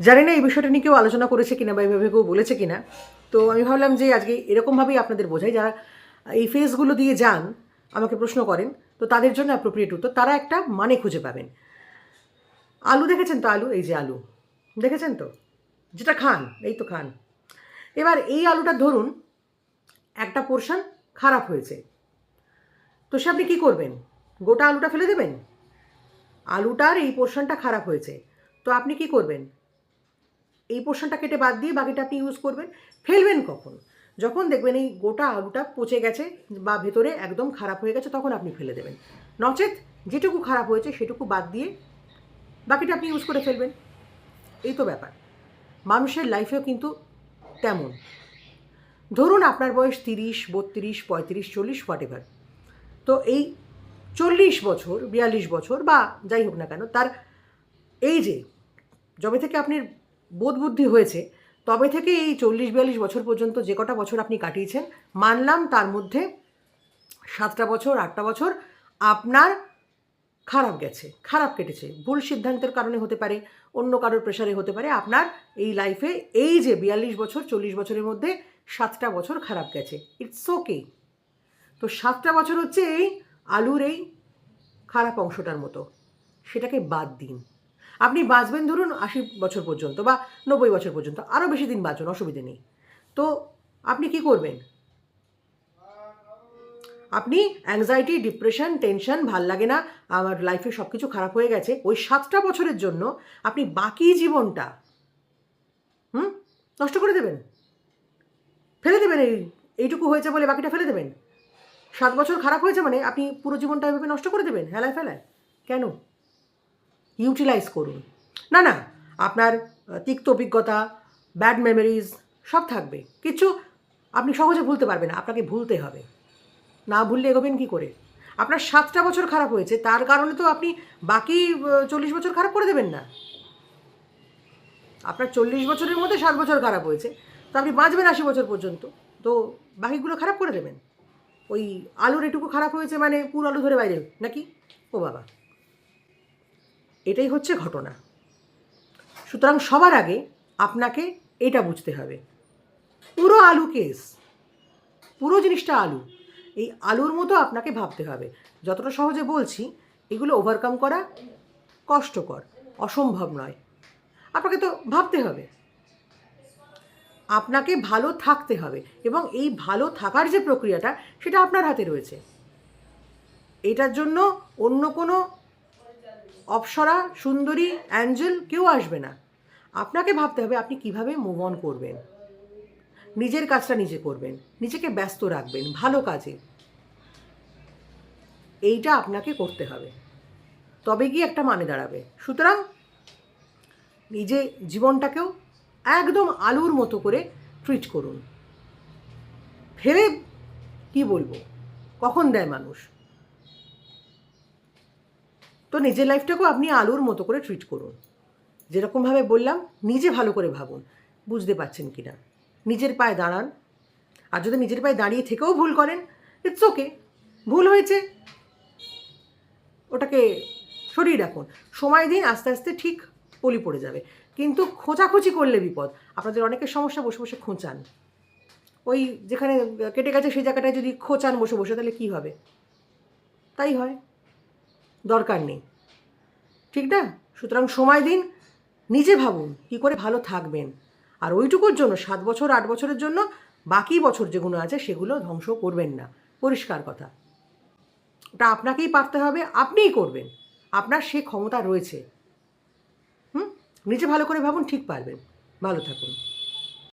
জানি না এই বিষয়টা নিয়ে কেউ আলোচনা করেছে কিনা বা এইভাবে কেউ বলেছে কিনা। তো আমি ভাবলাম যে আজকে এরকমভাবেই আপনাদের বোঝাই। যারা এই ফেসগুলো দিয়ে যান, আমাকে প্রশ্ন করেন, তো তাদের জন্য অ্যাপ্রোপ্রিয়েট উত্তর, তারা একটা মানে খুঁজে পাবেন। আলু দেখেছেন তো আলু? এই যে আলু। দেখেছেন তো? যেটা খান, এই তো খান। এবার এই আলুটা ধরুন, একটা পোর্শন খারাপ হয়েছে। তো সে আপনি কী করবেন? গোটা আলুটা ফেলে দেবেন? আলুটার এই পোর্শনটা খারাপ হয়েছে। তো আপনি কি করবেন? এই পোর্শনটা কেটে বাদ দিয়ে বাকিটা আপনি ইউজ করবেন। ফেলবেন কখন? যখন দেখবেন এই গোটা আলুটা পচে গেছে বা ভেতরে একদম খারাপ হয়ে গেছে, তখন আপনি ফেলে দেবেন। নচেত যেটুকু খারাপ হয়েছে সেটুকু বাদ দিয়ে বাকিটা আপনি ইউজ করে ফেলবেন। এই তো ব্যাপার। মানুষের লাইফেও কিন্তু তেমন। ধরুন আপনার বয়স তিরিশ, বত্রিশ, পঁয়ত্রিশ, চল্লিশ হোয়াট এভার তো এই চল্লিশ বছর, বিয়াল্লিশ বছর বা যাই হোক না কেন, তার এই যে যবে থেকে আপনার বোধ বুদ্ধি হয়েছে। তবে থেকে এই চল্লিশ বিয়াল্লিশ বছর পর্যন্ত যে কটা বছর আপনি কাটিয়েছেন, মানলাম তার মধ্যে সাতটা বছর, আটটা বছর আপনার খারাপ গেছে, খারাপ কেটেছে। ভুল সিদ্ধান্তের কারণে হতে পারে, অন্য কারোর প্রেশারে হতে পারে, আপনার এই লাইফে এই যে বিয়াল্লিশ বছর, চল্লিশ বছরের মধ্যে সাতটা বছর খারাপ গেছে। ইটস ওকে তো সাতটা বছর হচ্ছে এই আলুর এই খারাপ অংশটার মতো। সেটাকে বাদ দিন। আপনি বাঁচবেন ধরুন আশি বছর পর্যন্ত বা নব্বই বছর পর্যন্ত আরও বেশি দিন বাঁচুন, অসুবিধে নেই। তো আপনি কি করবেন? আপনি অ্যাংজাইটি ডিপ্রেশন টেনশন ভালো লাগে না, আমার লাইফে সব কিছু খারাপ হয়ে গেছে, ওই সাতটা বছরের জন্য আপনি বাকি জীবনটা, হুম? নষ্ট করে দেবেন। ফেলে দেবেন এই, এইটুকু হয়েছে বলে বাকিটা ফেলে দেবেন। সাত বছর খারাপ হয়েছে মানে আপনি পুরো জীবনটা এভাবে নষ্ট করে দেবেন, হেলায় ফেলায়। কেন? ইউটিলাইজ করুন। না না, আপনার তিক্ত অভিজ্ঞতা ব্যাড মেমোরিজ সব থাকবে। কিছু আপনি সহজে ভুলতে পারবেন আপনাকে ভুলতে হবে। না ভুললে এগোবেন কী করে? আপনার সাতটা বছর খারাপ হয়েছে, তার কারণে তো আপনি বাকি চল্লিশ বছর খারাপ করে দেবেন না। আপনার চল্লিশ বছরের মধ্যে সাত বছর খারাপ হয়েছে, তো আপনি বাঁচবেন আশি বছর পর্যন্ত, তো বাকিগুলো খারাপ করে দেবেন। ওই আলুর এটুকু খারাপ হয়েছে মানে পুরো আলু ধরে বাইরে, নাকি? ও বাবা। এটাই হচ্ছে ঘটনা। সুতরাং সবার আগে আপনাকে এটা বুঝতে হবে। পুরো আলু কেস পুরো জিনিসটা আলু, এই আলুর মতো আপনাকে ভাবতে হবে। যতটা সহজে বলছি, এগুলো ওভারকাম করা কষ্টকর, অসম্ভব নয়। আপনাকে তো ভাবতে হবে। আপনাকে ভালো থাকতে হবে এবং এই ভালো থাকার যে প্রক্রিয়াটা, সেটা আপনার হাতে রয়েছে। এটার জন্য অন্য কোনো অপ্সরা, সুন্দরী, অ্যাঞ্জেল কেউ আসবে না। আপনাকে ভাবতে হবে আপনি কীভাবে মুভ অন করবেন। নিজের কাজটা নিজে করবেন, নিজেকে ব্যস্ত রাখবেন, ভালো কাজে। এইটা আপনাকে করতে হবে। তবে গিয়ে একটা মানে দাঁড়াবে। সুতরাং নিজে জীবনটাকেও একদম আলুর মতো করে ট্রিট করুন। ফেলে কি বলব? কখন দেয় মানুষ? তো নিজের লাইফটাকেও আপনি আলুর মতো করে ট্রিট করুন। যেরকমভাবে বললাম, নিজে ভালো করে ভাবুন, বুঝতে পারছেন কি না নিজের পায়ে দাঁড়ান। আর যদি নিজের পায়ে দাঁড়িয়ে থেকেও ভুল করেন ইটস ওকে ভুল হয়েছে। ওটাকে সরিয়ে রাখুন। সময় দিন, আস্তে আস্তে ঠিক পলি পড়ে যাবে। কিন্তু খোঁচাখুচি করলে বিপদ। আপনাদের অনেকের সমস্যা, বসে বসে খোঁচান। ওই যেখানে কেটে গেছে, সেই জায়গাটায় যদি খোঁচান, বসে বসে, তাহলে কী হবে? তাই হয়। দরকার নেই। ঠিক না? সুতরাং সময় দিন, নিজে ভাবুন কি করে ভালো থাকবেন। আর ওইটুকুর জন্য, সাত বছর, আট বছরের জন্য, বাকি বছর যেগুলো আছে সেগুলো ধ্বংস করবেন না। পরিষ্কার কথা। ওটা আপনাকেই পারতে হবে, আপনিই করবেন। আপনার সে ক্ষমতা রয়েছে। হুম? নিজে ভালো করে ভাবুন, ঠিক পারবেন। ভালো থাকুন।